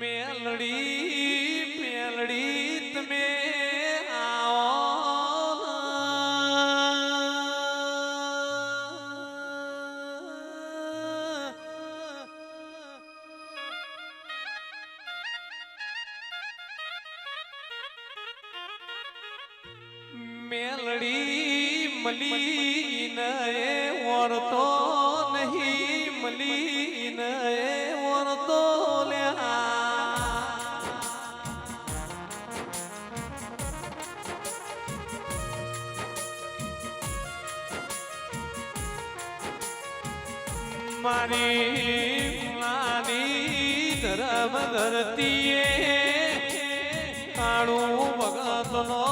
મેલડી મેલડી તમે મેલડી મલી નય ઓરતો. મલીન એ ઓરતો લ્યા. મારી મારી ધરમ ધરતીએ કાણું ભગતનો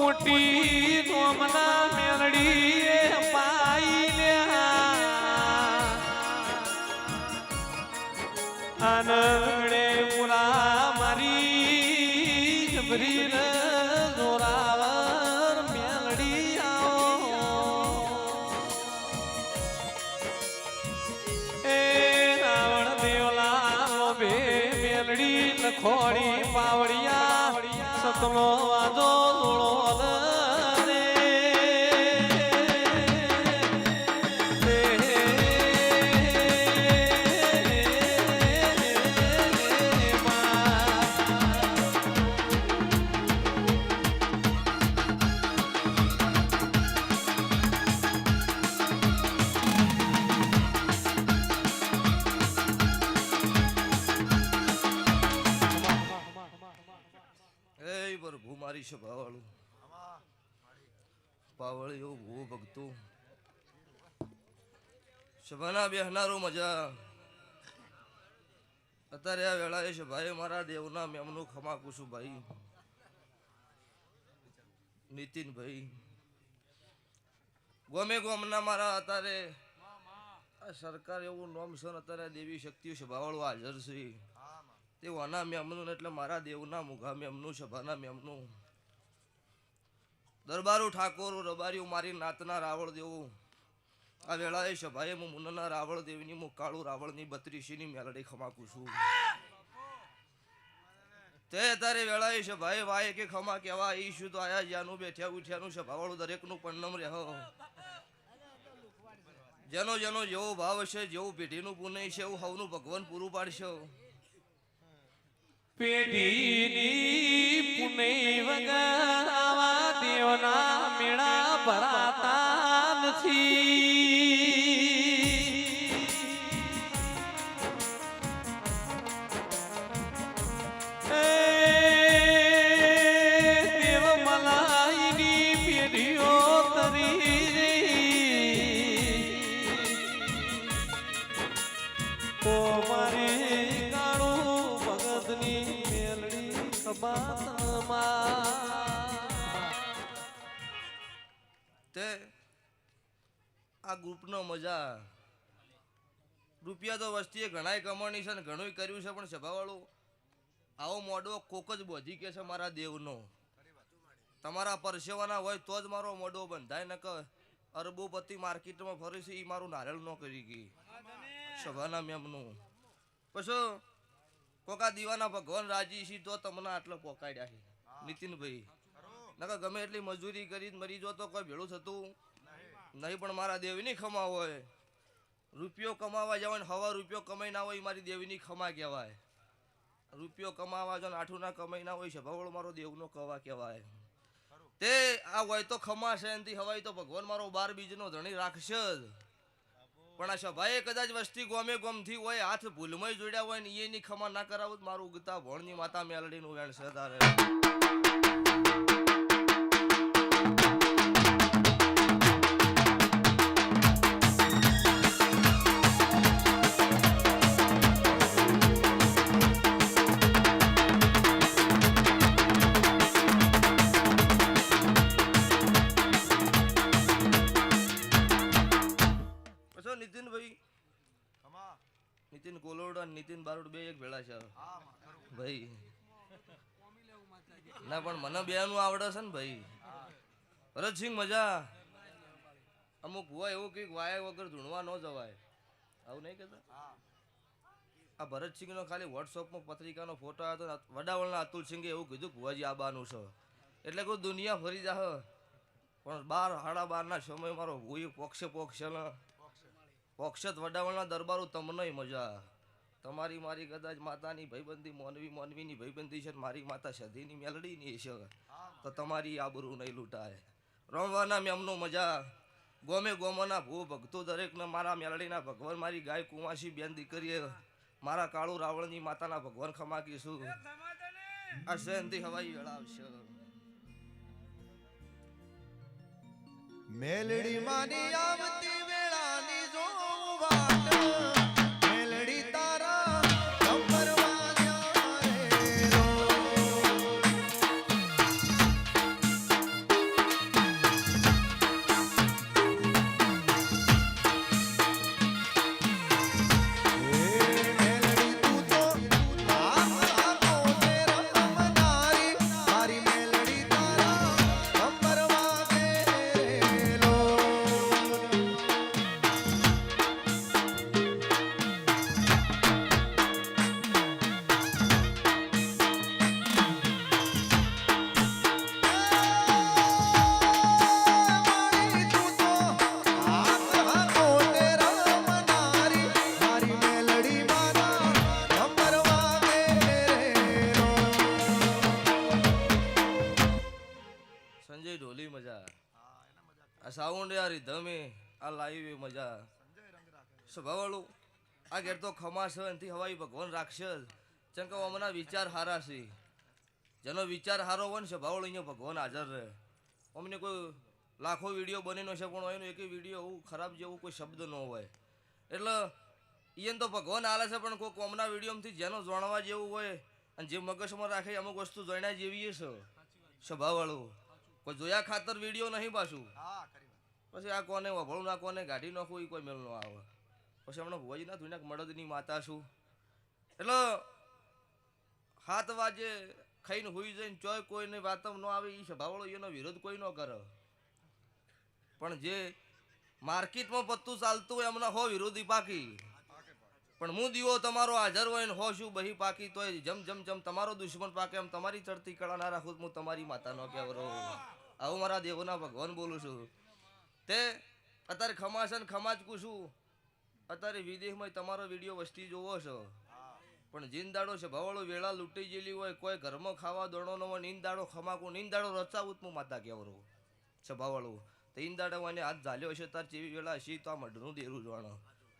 મોટી નોમના મેલડીએ પાઈ લ્યા આનંદે પુરા મારી જબરી જોરાવર મેલડી આવો. એ રાવણ દેવલા બે મેલડી લખોડી પાવડિયા સતલો વાજો પ્રભુ મારી સભાવાળું પાવળિયો ભૂ ભક્તો. સભાના બેહનારો મજા. અત્યારે આ વેળાએ ભાઈ, મારા દેવના મેમનું છું, ભાઈ. નીતિનભાઈ. ગમે ગોમના મારા અત્યારે આ સરકાર એવું નોમ છે અત્યારે દેવી શક્તિઓ સભાવાળું હાજર છે. તે વાના મેમનું એટલે મારા દેવના મુઘા મેમનું સભાના મેમનું. દરબારું ઠાકોર રબારી મારી નાતના રાવળ દેવું. આ વેળાએ સભાએ હું મુનના રાવળ દેવની, હું કાળું રાવળની, બત્રીસીની મેલડી ખમાકું છું. તે તારે વેળાએ સભાએ વાય કે ખમા કેવા ઈ શું તો આયા જ્યાંનું બેઠ્યા ઉઠ્યાનું સભાવાળું દરેકનું પન્નમ રહો. જેનો જેનો જેવો ભાવ હશે, જેવું પેઢીનું પુણ્ય છે એવું હવનું ભગવાન પૂરું પાડશે. પેઢીની પુણ્ય વગર તો મારી કાળું ભગતની મેલડી તે આ ગ્રુપનો મજા. રૂપિયા તો વસ્તીએ ઘણાય કમાણી છે ને ઘણું કર્યું છે, પણ સભાવાળું, આવો મોડો કોક જ બોધી કે છે મારા દેવનો. તમારા પરસેવાના હોય તો જ મારો મોડો બંધાય ન કે અરબોપતિ માર્કેટમાં ફરી છે એ મારું નારેલ ન કરી ગઈ. સભાના મેમનું. પછી કોકા દીવાના ભગવાન રાજી છે તો તમને આટલો પોકાડ્યા છે. નીતિનભાઈ નકર ગમે એટલી મજૂરી કરી મરી જો તો કોઈ ભેળું થતું નહીં. પણ મારા દેવીની ખમા હોય. રૂપિયો કમાવા જવાય ને હવા રૂપિયો કમાઈ ના હોય મારી દેવીની ખમા કહેવાય. રૂપિયો કમાવા જો આઠું ના કમાઈ ના હોય સભાવળો મારો દેવનો કવા કહેવાય. તે આ હોય તો ખમા છે એનથી હવાય તો ભગવાન મારો બાર બીજનો ધણી રાખશે જ પણ આ સભાએ કદાચ વસ્તી ગોમે ગોમથી હોય, હાથ ભૂલમાં જોડ્યા હોય ને એની ખમા ના કરાવું મારું ઉગતા ભણની માતા મેલડીનું વેણ છે તારે. ના, પણ મને બે નું આવડે છે ને ભાઈ. ભરતસિંહ મજા. અમુક હોય એવું કંઈક વાયા વગર ધૂણવા ન જવાય. આવું નહીં કહેતા? આ ભરતસિંહનો ખાલી વોટ્સઅપમાં પત્રિકાનો ફોટો આવ્યો હતો વડાવળના અતુલ સિંઘે એવું કીધું, ભુવાજી આબાનું છે. એટલે કોઈ દુનિયા ફરી જાહ. પણ બાર, સાડા બારના સમય મારો ભૂઈ પોક્ષે પોક્ષે પોક્ષત વડાવળના દરબારો, તમને મજા. તમારી મારી કદાચ માતાની ભાઈબંધી મોનવી મોનવીની ભાઈબંધી છે મારી માતા સધીની મેલડીની છે તો તમારી આબરૂ નહીં લૂંટાય. રમવાના મેમનો મજા. ગોમે ગોમોના ભૂ ભક્તો દરેકને મારા મેલડીના ભગવાન મારી ગાય કુંવાસી બેન દીકરીએ મારા કાળુ રાવણની માતાના ભગવાન ખમાકીશું આ જયંતી હવાઈ વેળા આવશે. મેલડી માની આવતી યાર ધમે, આ લાઈવ મજા. સ્વભાવવાળું, આ ઘેર તો ખમા છે એનાથી હવાઈ ભગવાન રાખશે જ કે અમના વિચાર હારા છે. જેનો વિચાર હારો હોય ને સ્વભાવવાળો અહીંયા ભગવાન હાજર રહે. અમને કોઈ લાખો વીડિયો બનેલો છે પણ એનો એક વીડિયો એવું ખરાબ જેવું કોઈ શબ્દ ન હોય. એટલે ઈયન તો ભગવાન હાલે છે, પણ કોઈ કોમના વિડીયોમાંથી જેનો જાણવા જેવું હોય અને જે મગજમાં રાખે, અમુક વસ્તુ જોઈના જેવી છે. સ્વભાવવાળું. કોઈ જોયા ખાતર વીડિયો નહીં પાછું. પછી આ કોને વભળું ના કોને ગાઢી નાખું એ કોઈ મેળ ન આવે. પછી હમણાં ભુવાજીના ધુનાક મળદની માતા છું. એટલે સાત વાજે ખાઈને હુઈ જઈને ચોય કોઈને વાતમ ન આવે એ સ્વભાવવાળો એનો વિરોધ કોઈ ન કરે. પણ જે માર્કેટમાં પત્તું ચાલતું હોય એમના હો વિરોધી પાકી. પણ હું દીવો તમારો હાજર હોય ને હો શું બહી પાકી, તોય જમ જમ જમ તમારો દુશ્મન પાકે, એમ તમારી ચડતી કળા ના રાખું હું તમારી માતાનો કહેવરો આવું મારા દેવોના ભગવાન બોલું છું. તે અત્યારે ખમા છે ને ખમા જ કુશું અત્યારે વિદેશમાં તમારો વીડિયો વસ્તી જોવો છો. પણ જીનદાડો છે, ભવાળો વેળા લૂંટી ગયેલી હોય, કોઈ ઘરમાં ખાવા દોડો ન હોય નીંદાડો ખમાકું નીંદાડો રચાવું હું માતા કહેવરો છે, ભવાળું. તો ઈંદાડો એને હાથ ઝાલ્યો છે, તાર જેવી વેળા હશે તો આ મઢનું દેરું જાણો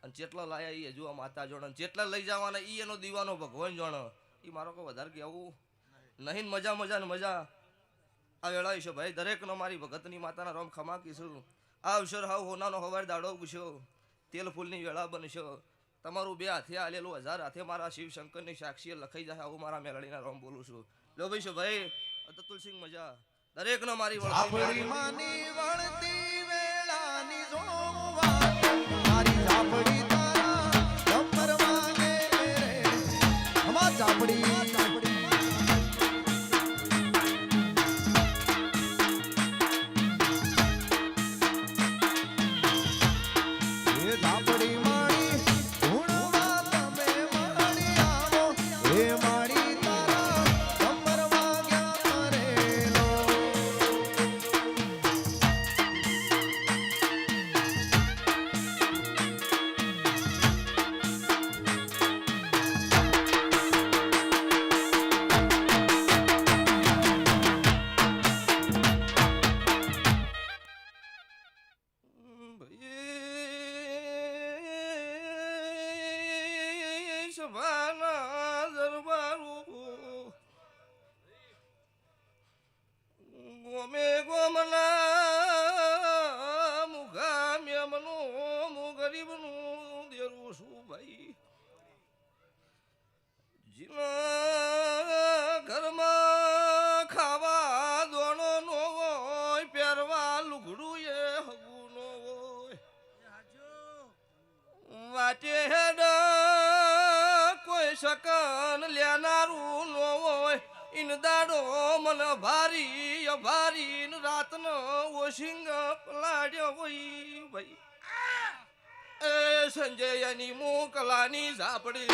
અને જેટલા લાયા એ હજુ માતા જોડે જેટલા લઈ જવાના એ એનો દીવાનો ભગવાન જાણો એ મારો કોઈ વધારે કહેવું નહીં, મજા મજા ને મજા. આ વેળા છે ભાઈ, દરેકનો મારી ભગતની માતાના રોમ ખમા કીશું આ અવસર હાવ હોનાનો હવાર દાડો પૂછ્યો તેલ ફૂલની વેળા બનશો. તમારું બે હાથે આલેલું હજાર હાથે મારા શિવશંકરની સાક્ષીએ લખાઈ જાય આવું મારા મેલડીના રોમ બોલું છું. લો ભાઈ ભાઈ? અતુલસિંહ મજા. દરેકનો મારી વળતી વાટે હેડા સકન લેનારું નો હોય. ઇન દાડો મન ભારી અભારી ન રાતનો ઓશિંગ પલાડ્યો હોય ભાઈ. એ સંજયની મોકલાની ઝાપડી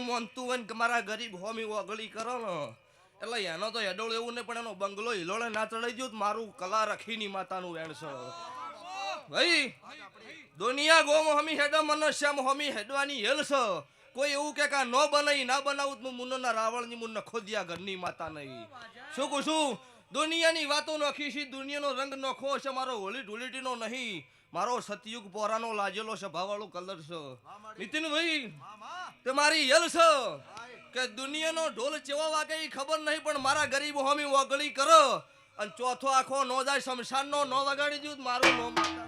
ને માનતું મારા ગરીબ હોમી ઓગળી કરો ને. એટલે એનો તો એડોળ એવું નહીં, પણ એનો બંગલો હિલોળે ના ચડાઈ ગયો મારું કલા રખીની માતાનું વેણ ભાઈ, દુનિયા ગોમ હમી હેડો, મનુષ્યમ હોમી હેડવાની હેલ છે. કોઈ એવું કે કા ન બનાવી, ના બનાવું હું મુન્નો ના રાવણની મુન્ન ખોદિયા ઘરની માતા નહીં. શું કહું છું? દુનિયાની વાતો નોખી છે, દુનિયાનો રંગ નોખો છે, મારો હોળી નો નહીં. મારો સતયુગ પોરાનો લાજેલો સ્વભાવવાળો કલર છે. નીતિનભાઈ તે મારી યલ છે કે દુનિયાનો ઢોલ ચેવા વાગે ખબર નહીં, પણ મારા ગરીબ હોમી વગળી કરો. અને ચોથો આખો નો જાય, શમશાનનો નો વગાડી દઉં મારું નો છે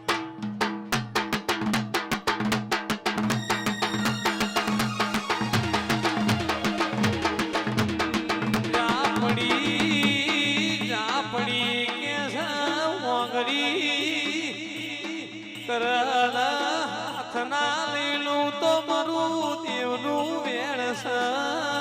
વેણ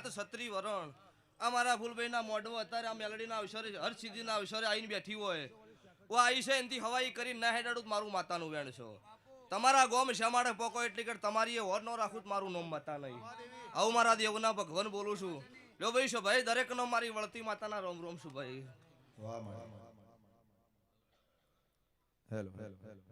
નાથ છત્રી વરણ. આ મારા ફૂલભાઈના મોઢો અત્યારે આ મેલડીના અવસરે હરસિદ્ધિના અવસરે આવીને બેઠી હોય. હું આવી છે એનથી હવાઈ કરી ના હેડાડું મારું માતાનું વેણ છો? તમારા ગોમ શ્યામાડે પોકો એટલી કે તમારી એ હોર ન રાખું મારું નોમ માતા નહીં? આવું મારા દેવના ભગવાન બોલું છું. લો ભાઈ છો ભાઈ દરેક નો મારી વળતી માતાના રોમ રોમ છું ભાઈ? વાહ હેલો હેલો.